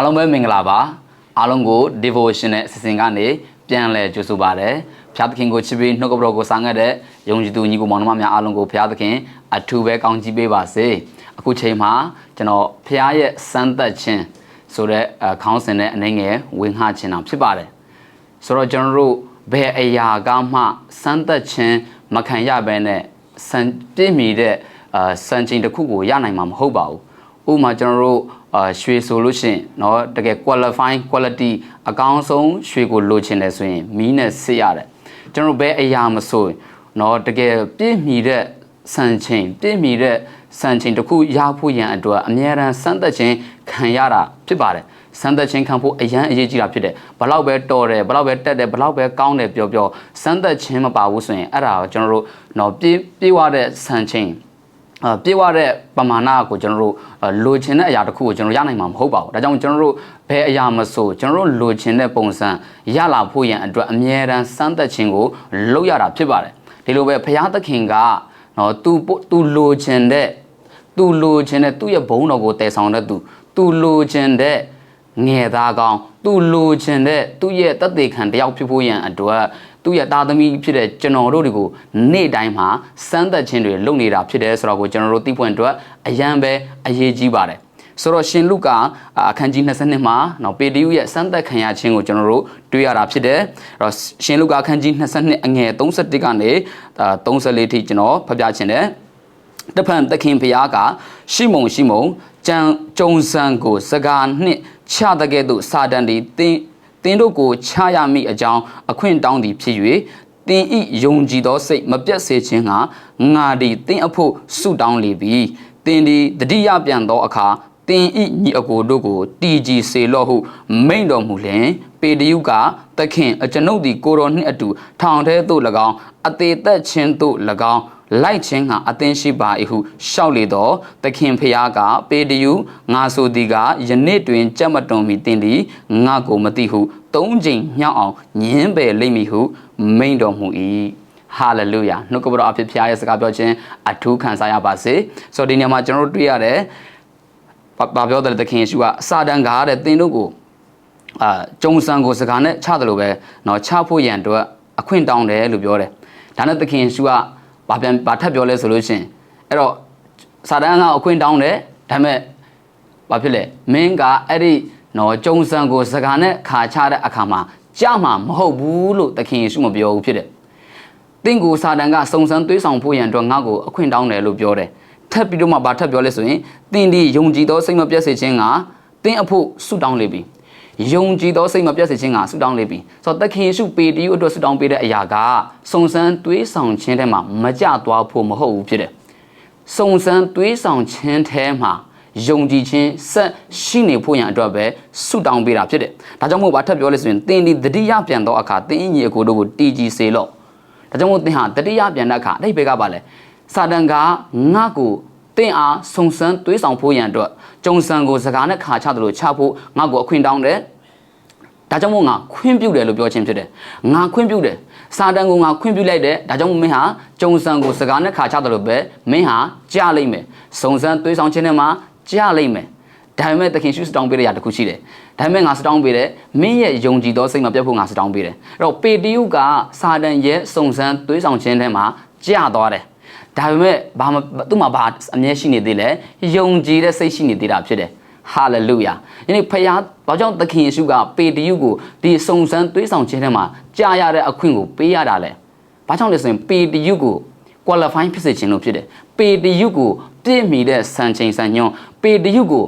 အားလုံးပဲမင်္ဂလာပါအားလုံးကို devotion နဲ့အစီအစဉ်ကနေပြန်လည်ကြိုဆိုပါရစေဖျားသခင်ကိုချစ်ပြီးနှုတ်ကပတော်ကိုစားငတ်တဲ့ယုံကြည်သူညီကိုမောင်နှမများအားလုံးကိုဖျားသခင်အထူးပဲကောင်းချီးပေးပါစေအခုချိန်မှာကျွန်တော်ဖျားရဲ့စမ်းသက်ခြင်းဆိုတဲ့အခခေါင်းစဉ်နဲ့အနေငယ်ဝင်ငှခြင်းတာဖြစ်ပါတယ်ဆိုတော့ကျွန်တော်တို့ဘယ်အရာကမှစမ်းသက်ခြင်းမခံရဘဲနဲ့စံပြည့်မီတဲ့အာစံချိန်တစ်ခုကိုရနိုင်မှာမဟုတ်ပါဘူး ဥပမာကျွန်တော်တို့အာရွှေဆိုလို့ရှိရင်เนาะတကယ် qualifying quality အကောင်းဆုံးရွှေကိုလိုချင်တယ်ဆိုရင်မီးနဲ့စစ်ရတယ်ကျွန်တော်တို့ဘယ်အရာမဆိုเนาะတကယ်ပြည့်မီတဲ့စံချိန်ပြည့်မီတဲ့စံချိန်တစ်ခုရဖို့ရန်အတွက်အများရန်စမ်းသက်ခြင်းခံရတာဖြစ်ပါတယ်စမ်းသက်ခြင်းခံဖို့အရန်အရေးကြီးတာဖြစ်တယ်ဘလောက်ပဲတော်တယ်ဘလောက်ပဲတက်တယ်ဘလောက်ပဲကောင်းတယ်ပြောပြောစမ်းသက်ခြင်းမပါဘူးဆိုရင်အဲ့ဒါကိုကျွန်တော်တို့เนาะပြေးပြေးွားတဲ့စံချိန်အာ ပြေဝတဲ့ပမာဏကိုကျွန်တော်တို့လိုချင်တဲ့အရာတစ်ခုကိုကျွန်တော်ရနိုင်မှာမဟုတ်ပါဘူး။ဒါကြောင့်ကျွန်တော်တို့ဘယ်အရာမဆိုကျွန်တော်တို့လိုချင်တဲ့ပုံစံရလာဖို့ရန်အတွက်အမြဲတမ်းစမ်းသပ်ခြင်းကိုလုပ်ရတာဖြစ်ပါတယ်။ဒီလိုပဲဘုရားသခင်ကနော်သူသူလိုချင်တဲ့သူလိုချင်တဲ့သူ့ရဲ့ဘုန်းတော်ကိုတည်ဆောင်တဲ့သူသူလိုချင်တဲ့ငယ်သားကောင်းသူလိုချင်တဲ့သူ့ရဲ့တသက်ခံတယောက်ဖြစ်ဖို့ရန်အတွက် သူ့ရဲ့သားသမီးဖြစ်တဲ့ကျွန်တော်တို့တွေကိုနေ့တိုင်းမှာစမ်းသပ်ခြင်းတွေလုပ်နေတာဖြစ်တယ်ဆိုတော့ကိုကျွန်တော်တို့သိဖွင့်အတွက်အရန်ပဲအရေးကြီးပါတယ်ဆိုတော့ရှင်လုကာအခန်းကြီး22မှာနော်ပေတရုရဲ့စမ်းသက်ခံရခြင်းကိုကျွန်တော်တို့တွေ့ရတာဖြစ်တယ်အဲ့တော့ရှင်လုကာအခန်းကြီး22အငယ်31ကနေ34ထိကျွန်တော်ဖတ်ပြခြင်းတယ်တဖန်သခင်ဖျားကရှိမုံရှိမုံကြံကြုံစံကိုစကားနှင့်ချတဲ့ကဲ့သို့စာတန်ဒီတင်း တင်းတို့ကိုချရမိအကြောင်းအခွင့်တောင်းသည်ဖြစ်၍တင်းဤယုံကြည်သောစိတ်မပြတ်စေခြင်းကငါသည်တင်းအဖို့ဆုတောင်းလေပြီတင်းဒီတတိယပြန်သောအခါတင်းဤညီအကိုတို့ကိုတီကြည်စေလော့ဟု မိန့်တော်မူလျင်ပေတရုကသခင်အကျွန်ုပ်သည်ကိုတော်နှင့်အတူထောင်ထဲသို့၎င်းအသေးသက်ခြင်းသို့၎င်း လိုက်ခြင်းဟာအသင်ရှိပါ၏ဟုရှောက်လေတော့သခင်ဖျားကပေတရုငါဆိုသည်ကယနေ့တွင်ကြက်မတွန်မီတင်သည်ငါကိုမသိဟုသုံးချိန်ညှောက်အောင်ညင်းပယ်လိမ့်မည်ဟုမိန့်တော်မူ၏ဟာလေလုယာနှုတ်ကပတော်အဖြစ်ဖျားရဲ့စကားပြောခြင်းအထူးခံစားရပါစေဆိုတော့ဒီနေရာမှာကျွန်တော်တို့တွေ့ရတယ်ဘာပြောတယ်သခင်ယေရှုကစာတန်ကားတဲ့သင်တို့ကိုအာကျုံစံကိုစကားနဲ့ချတယ်လို့ပဲเนาะချဖို့ရန်အတွက်အခွင့်တောင်းတယ်လို့ပြောတယ်ဒါနဲ့သခင်ယေရှုက ဘာပြန်ဘာထပ်ပြောလဲဆိုလို့ရှင်အဲ့တော့စာတန်ကအခွင့်တောင်းတယ်ဒါပေမဲ့ဘာဖြစ်လဲမင်းကအဲ့ဒီနော်ကျုံစံကိုစကားနဲ့ခါချတဲ့အခါမှာကြမှာမဟုတ်ဘူးလို့သခင်ယေရှုမပြောဘူးဖြစ်တယ်တင့်ကိုစာတန်ကစုံစမ်းသွေးဆောင်ဖို့ရန်အတွက်ငါ့ကိုအခွင့်တောင်းတယ်လို့ပြောတယ်ထပ်ပြီးတော့မှဘာထပ်ပြောလဲဆိုရင်တင်းဒီယုံကြည်သောစိတ်မပြတ်စေခြင်းကတင်းအဖို့ဆုတောင်းလေပြီ ယုံကြည်သောစိတ်မပြတ်စေခြင်းကဆုတောင်းလေပြီဆိုတော့သခင်ယေရှုပေတရုအတွက်ဆုတောင်းပေးတဲ့အရာကစုံစမ်းတွေးဆောင်ခြင်းထဲမှာမကြသွားဖို့မဟုတ်ဘူးဖြစ်တယ်စုံစမ်းတွေးဆောင်ခြင်းထဲမှာယုံကြည်ခြင်းဆက်ရှိနေဖို့ရန်အတွက်ပဲဆုတောင်းပေးတာဖြစ်တယ်ဒါကြောင့်မို့ဘာထပ်ပြောလဲဆိုရင်သင်ဒီတတိယပြန်သောအခါသင်ညီအကိုတို့ကိုတည်ကြည်စေလော့ဒါကြောင့်မို့သင်ဟာတတိယပြန်တဲ့အခါအဲ့ဒီဘက်ကပါလဲစာတန်ကငါ့ကိုသ င်အားစုံစမ်းတွေးဆောင်ဖို့ရန်အတွက်ကြုံစံကိုစကားနဲ့ခါချတယ်လို့ချဖို့ငါ့ကိုအခွင့်တောင်းတယ်ဒါကြောင့်မို့ငါခွင့်ပြုတယ်လို့ပြောခြင်းဖြစ်တယ်ငါခွင့်ပြုတယ်စာတန်ကိုငါခွင့်ပြုလိုက်တယ်ဒါကြောင့်မို့မင်းဟာကြုံစံကိုစကားနဲ့ခါချတယ်လို့ပဲမင်းဟာကြားလိုက်မယ်စုံစမ်းတွေးဆောင်ခြင်းနဲ့မှာကြားလိုက်မယ်ဒါပေမဲ့သခင်ရှုစတောင်းပေးတဲ့ຢာတစ်ခုရှိတယ်ဒါပေမဲ့ငါစတောင်းပေးတယ်မင်းရဲ့ယုံကြည်သောစိတ်မှာပြတ်ဖို့ငါစတောင်းပေးတယ်အဲ့တော့ပေတရုကစာတန်ရဲ့စုံစမ်းတွေးဆောင်ခြင်းထဲမှာကြားသွားတယ် ဒါပေမဲ့ဘာမှသူ့မှာဘာအမြဲရှိနေသေးလဲယုံကြည်တဲ့စိတ်ရှိနေသေးတာဖြစ်တယ်ဟာလေလုယာယနေ့ဖခင်ဘာကြောင့်သခင်ယေရှုကပေတရုကိုဒီစုံစမ်းသွေးဆောင်ခြင်းထဲမှာကြားရတဲ့အခွင့်ကိုပေးရတာလဲဘာကြောင့်လဲဆိုရင်ပေတရုကို qualify ဖြစ်စေခြင်းလို့ဖြစ်တယ်ပေတရုကိုပြည့်မီတဲ့စံချိန်စံညွန်းပေတရုကို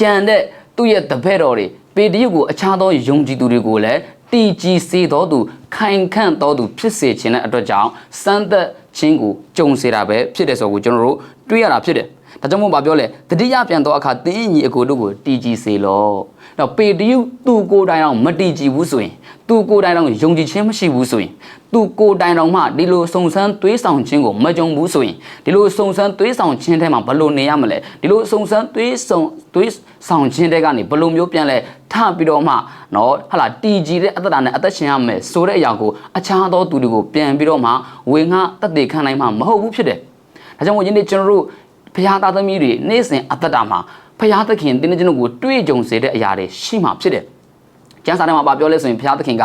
ကြံတဲ့သူ့ရဲ့တပည့်တော်တွေပေတရုကိုအခြားသောယုံကြည်သူတွေကိုလည်း တည်ကြည်စေတော်သူခိုင်ခန့်တော်သူဖြစ်စေခြင်းတဲ့အတွက်ကြောင့်စမ်းသက်ခြင်းကိုကြုံစေတာပဲဖြစ်တယ်ဆိုကိုကျွန်တော်တို့တွေးရတာဖြစ်တယ် ဒါကြောင့်မို့ပါပြောလဲတတိယပြန်တော့အခါသင်ညီအကိုတို့ကိုတီကြည်စေလော။တော့ပေတရုသူကိုယ်တိုင်အောင်မတီကြည်ဘူးဆိုရင်သူကိုယ်တိုင်တော့ယုံကြည်ခြင်းမရှိဘူးဆိုရင်သူကိုယ်တိုင်တော့မှဒီလိုစုံစမ်းသွေးဆောင်ခြင်းကိုမကြုံဘူးဆိုရင်ဒီလိုစုံစမ်းသွေးဆောင်ခြင်းထဲမှာဘလို့နေရမလဲဒီလိုစုံစမ်းသွေးဆောင်သွေးဆောင်ခြင်းတဲကနေဘလို့မျိုးပြန်လဲထပြီးတော့မှနော်ဟလာတီကြည်တဲ့အသက်တာနဲ့အသက်ရှင်ရမယ်ဆိုတဲ့အရာကိုအခြားသောသူတွေကိုပြန်ပြီးတော့မှဝေငှတက်တည်ခံနိုင်မှာမဟုတ်ဘူးဖြစ်တယ်ဒါကြောင့်မို့ယနေ့ကျွန်တော်တို့ ဘုရားသားသမီးတွေနေ့စဉ်အသက်တာမှာဖះသခင်တင်းကျွန်တော်ကိုတွေ့ကြုံစေတဲ့အရာတွေရှိမှဖြစ်တယ်ကျမ်းစာထဲမှာပြောလဲဆိုရင်ဘုရားသခင်က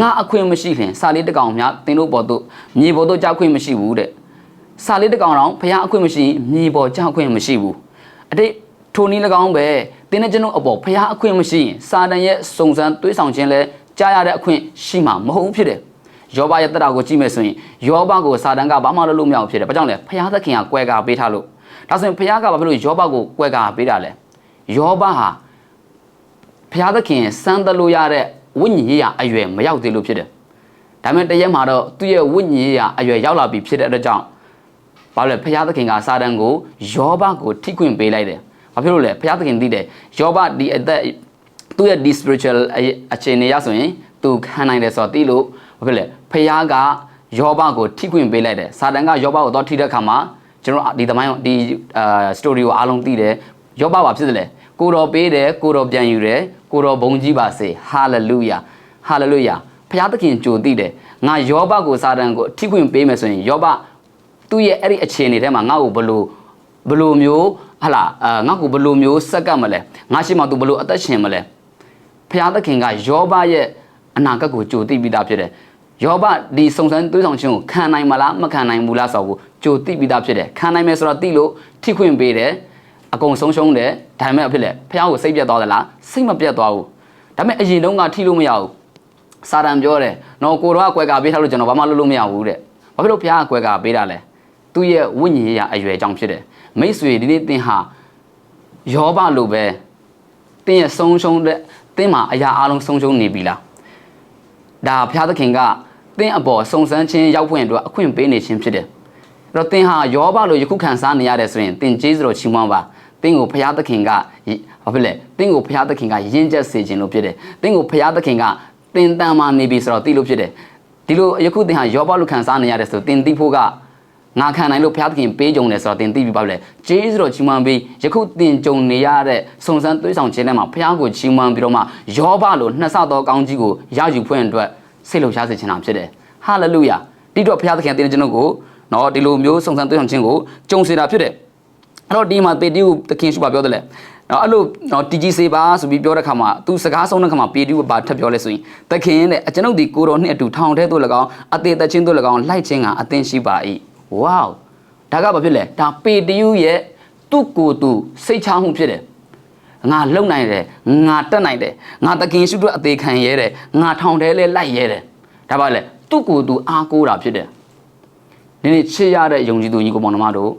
ငါအခွင့်မရှိခင်စာလေးတစ်ကောင်များသင်တို့ပေါ်သို့မြေပေါ်သို့ကြောက်ခွင့်မရှိဘူးတဲ့စာလေးတစ်ကောင်တော့ဘုရားအခွင့်မရှိမြေပေါ်ကြောက်ခွင့်မရှိဘူးအတိတ်ထိုနည်း၎င်းပဲတင်းတဲ့ကျွန်တော်အပေါ်ဘုရားအခွင့်မရှိရင်စာတန်ရဲ့စုံစမ်းတွေးဆောင်ခြင်းလဲကြားရတဲ့အခွင့်ရှိမှမဟုတ်ဘူးဖြစ်တယ်ယောဘရဲ့တက်တာကိုကြည့်မယ်ဆိုရင်ယောဘကိုစာတန်ကဘာမှလုပ်လို့မရဘူးဖြစ်တယ်။ဘာကြောင့်လဲ။ဘုရားသခင်ကကွဲကားပေးထားလို့။ ဒါဆိုရင်ဘုရားကဘာဖြစ်လို့ယောဘကိုကွဲကားပေးတာလဲ။ယောဘဟာဘုရားသခင်စမ်းသလို့ရတဲ့ဝိညာဉ်ရေးရာအရွယ်မရောက်သေးလို့ဖြစ်တယ်။ဒါပေမဲ့တရက်မှာတော့သူ့ရဲ့ဝိညာဉ်ရေးရာအရွယ်ရောက်လာပြီဖြစ်တဲ့အတွက်ကြောင့်ဘာလို့လဲဘုရားသခင်ကစာတန်ကိုယောဘကိုထိခွင့်ပေးလိုက်တယ်။ဘာဖြစ်လို့လဲဘုရားသခင်သိတယ်ယောဘဒီအသက်သူ့ရဲ့ဒီ spiritual အခြေအနေရဆိုရင်သူခံနိုင်တယ်ဆိုတော့သိလို့ဘာဖြစ်လဲဖခင်ကယောဘကိုထိခွင့်ပေးလိုက်တယ်စာတန်ကယောဘကိုတော့ထိတဲ့အခါမှာ ကျွန်တော်ဒီသမိုင်းဒီအာစတိုရီကိုအားလုံးသိတယ်ယောဘဘာဖြစ်တယ်လဲကိုတော်ပေးတယ်ကိုတော်ပြန်ယူတယ်ကိုတော်ဘုံကြီးပါစေဟာလေလုယာဟာလေလုယာဖခင်သခင်ကြိုသိတယ်ငါယောဘကိုစာတန်ကိုထိခွင့်ပေးမယ်ဆိုရင်ယောဘသူ့ရဲ့အဲ့ဒီအခြေအနေထဲမှာငါ့ကိုဘလို့ဘလို့မျိုးဟာလာအာငါ့ကိုဘလို့မျိုးစက္ကပ်မလဲငါရှိမှသူဘလို့အသက်ရှင်မလဲဖခင်သခင်ကယောဘရဲ့အနာဂတ်ကိုကြိုသိပြီးသားဖြစ်တယ် ယောဘဒီစုံစမ်းသွေးဆောင်ခြင်းကိုခံနိုင်မလားမခံနိုင်ဘူးလားဆိုတော့ကြိုသိပြီးသားဖြစ်တယ်ခံနိုင်မယ်ဆိုတော့သိလို့ထိခွင့်ပေးတယ်အကုန်ဆုံးရှုံးတယ်ဒါပေမဲ့အဖြစ်လေဖះကိုစိတ်ပြတ်သွားသလားစိတ်မပြတ်သွားဘူးဒါပေမဲ့အရင်တုန်းကထိလို့မရဘူးစာတန်ပြောတယ်နော်ကိုတော့ကွယ်ကာပေးထားလို့ကျွန်တော်ဘာမှလုပ်လို့မရဘူးတဲ့ဘာဖြစ်လို့ဖះကကွယ်ကာပေးတာလဲသူ့ရဲ့ဝိညာဉ်ရေးရာအရွယ်ကြောင့်ဖြစ်တယ်မိတ်ဆွေဒီနေ့သင်ဟာယောဘလိုပဲသင်ရဲ့ဆုံးရှုံးတဲ့သင်မှာအရာအလုံးဆုံးရှုံးနေပြီလားဒါဘုရားသခင်က သင်အပေါ်စုံစမ်းခြင်းရောက်ဖွင့်အတွက်အခွင့်ပေးနေခြင်းဖြစ်တယ်။အဲ့တော့သင်ဟာယောဘလိုယခုခံစားနေရတယ်ဆိုရင်သင်ကျေးဇူးတော်ချီးမွမ်းပါ။သင်ကိုဘုရားသခင်ကဘာဖြစ်လဲ။သင်ကိုဘုရားသခင်ကယဉ်ကျက်စေခြင်းလို့ဖြစ်တယ်။သင်ကိုဘုရားသခင်ကသင်တန်မာနေပြီဆိုတော့သိလို့ဖြစ်တယ်။ဒီလိုယခုသင်ဟာယောဘလိုခံစားနေရတယ်ဆိုသင်သိဖို့ကငါခံနိုင်လို့ဘုရားသခင်ပေးကြုံတယ်ဆိုတော့သင်သိပြီပါလေဂျေးဆိုတော့ချီးမွမ်းပြီးယခုသင်ကြုံနေရတဲ့စုံစမ်းသွေးဆောင်ခြင်းထဲမှာဘုရားကိုချီးမွမ်းပြီးတော့မှယောဘလိုနှစ်ဆသောကောင်းကြီးကိုရယူဖွင့်အတွက် စိတ်လှုပ်ရှားစေချင်တာဖြစ်တယ်ဟာလေလုယာဒီတော့ဘုရားသခင်တင်ကျွန်တော်ကိုနော်ဒီလိုမျိုးစုံစမ်းသွေးဆောင်ခြင်းကိုကြုံစေတာဖြစ်တယ်အဲ့တော့ဒီမှာပေတီကိုသခင်ရှုပါပြောတယ်လေနော်အဲ့လိုနော်တီဂျီစေပါဆိုပြီးပြောတဲ့ခါမှာသူစကားဆုံးတဲ့ခါမှာပေတီကိုပါထပ်ပြောလဲဆိုရင်သခင်တဲ့အကျွန်ုပ်ဒီကိုတော်နှစ်အတူထောင်ထဲသို့၎င်းအသေးသက်ချင်းသို့၎င်းလိုက်ခြင်းကအသင်ရှိပါ၏ဝေါဒါကဘာဖြစ်လဲဒါပေတယူရဲ့သူ့ကိုယ်သူစိတ်ချမှုဖြစ်တယ် ငါလုံနိုင်တယ်ငါတက်နိုင်တယ်ငါတခင်ရှုအတွက်အသေးခံရဲတယ်ငါထောင်ထဲလဲလိုက်ရဲတယ်ဒါပါလေသူ့ကိုယ်သူအားကိုးတာဖြစ်တယ်ဒီနေ့ချစ်ရတဲ့ယုံကြည်သူညီကိုမောင်နှမတို့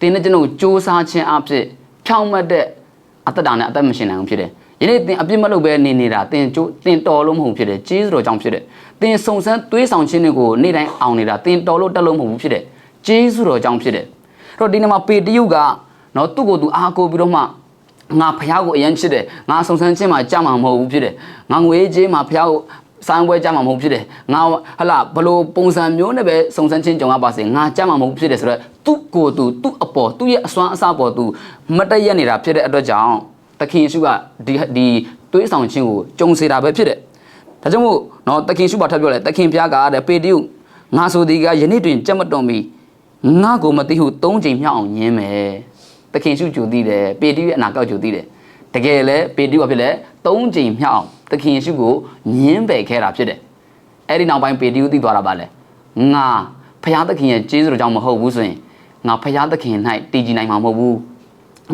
တင်းနဲ့ကျွန်တော်စ조사ခြင်းအဖြစ်ဖြောင်းမတ်တဲ့အသက်တာနဲ့အသက်မရှင်နိုင်ဘူးဖြစ်တယ်ယနေ့တင်အပြစ်မလုပ်ဘဲနေနေတာတင်ကျိုးတင်တော်လို့မဟုတ်ဖြစ်တယ်ကျေးဇူးတော်ကြောင့်ဖြစ်တယ်တင်စုံစမ်းသွေးဆောင်ခြင်းတွေကိုနေ့တိုင်းအောင်နေတာတင်တော်လို့တက်လို့မဟုတ်ဘူးဖြစ်တယ်ကျေးဇူးတော်ကြောင့်ဖြစ်တယ်အဲ့တော့ဒီနေ့မှာပေတရုကနော်သူ့ကိုယ်သူအားကိုးပြီးတော့မှ ငါဖះကိုအရင်ချစ်တယ်ငါစုံစမ်းခြင်းမှာကြမှာမဟုတ်ဘူးဖြစ်တယ်ငါငွေကြေးမှာဖះကိုစိုင်းပွဲကြမှာမဟုတ်ဖြစ်တယ်ငါဟလာဘလို့ပုံစံမျိုးနဲ့ပဲစုံစမ်းခြင်းကြုံရပါစေငါကြမှာမဟုတ်ဖြစ်တယ်ဆိုတော့သူ့ကိုယ်သူသူ့အပေါ်သူ့ရဲ့အစွမ်းအစပေါ်သူမတည့်ရနေတာဖြစ်တဲ့အတွက်ကြောင့်သခင်ယေရှုကဒီဒီတွေးဆောင်ခြင်းကိုကြုံစေတာပဲဖြစ်တယ်ဒါကြောင့်မို့နော်သခင်ယေရှုပါထပ်ပြောလဲသခင်ဘုရားကတဲ့ပေတရုငါဆိုဒီကယနေ့တွင်ကြက်မတွန်ပြီးငါကိုမသိဟု၃ချိန်မြောက်အောင်ညင်းမယ် သခင်ရှုကြိုသိတယ်ပေတရုရဲ့အနာကောက်ကြိုသိတယ်တကယ်လဲပေတရုကဖြစ်လဲ၃ချိန်မြောက်အောင်သခင်ရှုကိုညင်းပယ်ခဲ့တာဖြစ်တယ်အဲ့ဒီနောက်ပိုင်းပေတရုသိသွားတာပါလဲငါဖခင်သခင်ရဲ့ကျေးဇူးတော်ကြောင့်မဟုတ်ဘူးဆိုရင်ငါဖခင်သခင်၌တည်ကြည်နိုင်မှာမဟုတ်ဘူး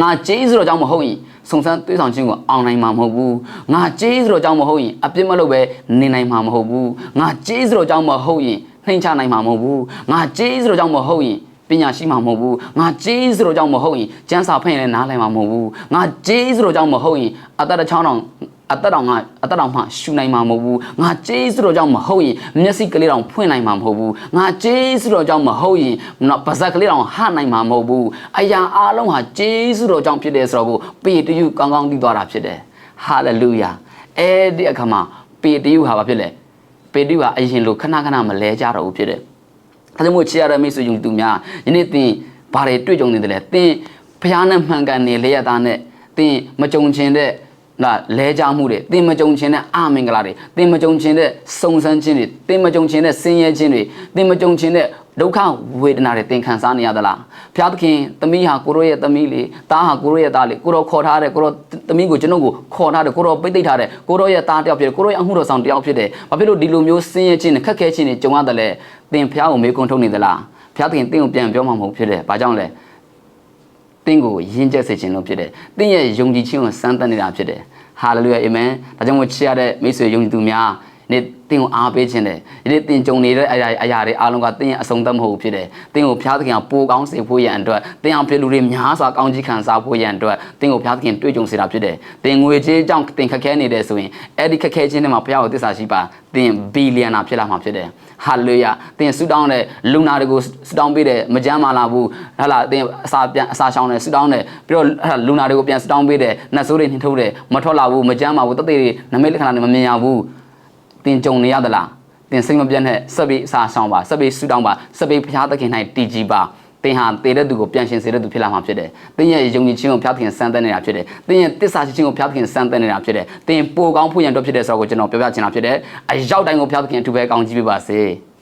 ငါကျေးဇူးတော်ကြောင့်မဟုတ်ရင်စုံစမ်းသွေးဆောင်ခြင်းကိုအောင်နိုင်မှာမဟုတ်ဘူးငါကျေးဇူးတော်ကြောင့်မဟုတ်ရင်အပြစ်မလုပ်ပဲနေနိုင်မှာမဟုတ်ဘူးငါကျေးဇူးတော်ကြောင့်မဟုတ်ရင်နှိမ်ချနိုင်မှာမဟုတ်ဘူးငါကျေးဇူးတော်ကြောင့်မဟုတ်ရင် ပညာရှိမှာမဟုတ်ဘူးငါဂျေးစတော်ကြောင့်မဟုတ်ရင်ကျမ်းစာဖတ်ရင်လည်းနားလည်မှာမဟုတ်ဘူးငါဂျေးစတော်ကြောင့်မဟုတ်ရင်အသက်တစ်ချောင်းတောင်အသက်တောင်ကအသက်တောင်မှရှူနိုင်မှာမဟုတ်ဘူးငါဂျေးစတော်ကြောင့်မဟုတ်ရင်မျက်စိကလေးတောင်ဖွင့်နိုင်မှာမဟုတ်ဘူးငါဂျေးစတော်ကြောင့်မဟုတ်ရင်နော်ပါဇက်ကလေးတောင်ဟနိုင်မှာမဟုတ်ဘူးအရာအလုံးဟာဂျေးစတော်ကြောင့်ဖြစ်တယ်ဆိုတော့ကိုပေတရုကောင်းကောင်းသိသွားတာဖြစ်တယ်ဟာလေလုယာအဲ့ဒီအခါမှာပေတရုဟာဘာဖြစ်လဲပေတရုဟာအရင်လိုခဏခဏမလဲကြတော့ဘူးဖြစ်တယ် ဒါကြောင့်မို့ချစ်ရတဲ့မိတ်ဆွေယုံသူများယနေ့သင်ဘာတွေတွေ့ကြုံနေတယ်လဲသင်ဖျားနဲ့မှန်ကန်နေလေရသားနဲ့သင်မကြုံချင်တဲ့လာလဲကြမှုတွေသင်မကြုံချင်တဲ့အမင်္ဂလာတွေသင်မကြုံချင်တဲ့စုံစမ်းခြင်းတွေသင်မကြုံချင်တဲ့ဆင်းရဲခြင်းတွေသင်မကြုံချင်တဲ့ဒုက္ခဝေဒနာတွေသင်ခံစားနေရသလားဘုရားသခင်သမီးဟာကိုရောရဲ့သမီးလေသားဟာကိုရောရဲ့သားလေကိုရောခေါ်ထားတယ်ကိုရောသမီးကိုကျွန်တော်ကိုခေါ်ထားတယ်ကိုရောပိတ်သိပ်ထားတယ်ကိုရောရဲ့သားတစ်ယောက်ဖြစ်တယ်ကိုရောရဲ့အမှုတော်ဆောင်တစ်ယောက်ဖြစ်တယ်ဘာဖြစ်လို့ဒီလိုမျိုးဆင်းရဲခြင်းနဲ့ခက်ခဲခြင်းတွေကြုံရတယ်လဲ သင်ဘုရားကိုမေးခွန်းထုတ်နေသလားဘုရားသခင်သင်ကိုပြန်ပြောမှာမဟုတ်ဖြစ်တယ်ဘာကြောင့်လဲသင်ကိုယဉ်ကျက်စေခြင်းလို့ဖြစ်တယ်သင်ရဲ့ယုံကြည်ခြင်းကိုစမ်းသပ်နေတာဖြစ်တယ်ဟာလေလုယာအာမင်ဒါကြောင့်မို့ချစ်ရတဲ့မိတ်ဆွေယုံကြည်သူများနေ့ တင်းကိုအားပေးခြင်းတယ်ဒီနေ့တင်းကြုံနေတဲ့အရာအရာတွေအားလုံးကတင်းရဲ့အဆုံးသတ်မဟုတ်ဘူးဖြစ်တယ်တင်းကိုဖျားသခင်ကပိုကောင်းစေဖို့ရန်အတွက်တင်းအောင်ဖြစ်လူတွေများစွာကောင်းကြီးခံစားဖို့ရန်အတွက်တင်းကိုဖျားသခင်တွေ့ကြုံစေတာဖြစ်တယ်တင်းငွေကြေးကြောင့်တင်းခက်ခဲနေတယ်ဆိုရင်အဲ့ဒီခက်ခဲခြင်းတွေမှာဖျားကိုသစ္စာရှိပါတင်းဘီလီယံနာဖြစ်လာမှာဖြစ်တယ်ဟာလေလုယာတင်းဆူတောင်းတဲ့လူနာတွေကိုဆူတောင်းပေးတယ်မကြမ်းမာလာဘူးဟလာတင်းအစာပြန်အစာရှောင်းတယ်ဆူတောင်းတယ်ပြီးတော့အဲ့လူနာတွေကိုပြန်ဆူတောင်းပေးတယ်နှဆိုးတွေနှိထုတ်တယ်မထွက်လာဘူးမကြမ်းမာဘူးတသက်တွေနမိတ်လက္ခဏာတွေမမြင်ရဘူး တင်ကြုံနေရသလားတင်စိတ်မပြတ်နဲ့စက်ပြီးအစာဆောင်ပါစက်ပြီးဆူတောင်းပါစက်ပြီးဘုရားသခင်၌တည်ကြည်ပါတင်ဟာတည်တဲ့သူကိုပြန်ရှင်စေတဲ့သူဖြစ်လာမှာဖြစ်တယ်။တင်ရဲ့ယုံကြည်ခြင်းကိုဘုရားသခင်စမ်းသပ်နေတာဖြစ်တယ်။တင်ရဲ့တစ္ဆာရှိခြင်းကိုဘုရားသခင်စမ်းသပ်နေတာဖြစ်တယ်။တင်ပိုကောင်းဖို့ရန်အတွက်ဖြစ်တယ်ဆိုတော့ကိုကျွန်တော်ပြောပြချင်တာဖြစ်တယ်။အရောက်တိုင်းကိုဘုရားသခင်အထူးပဲကောင်းကြီးပေးပါစေ။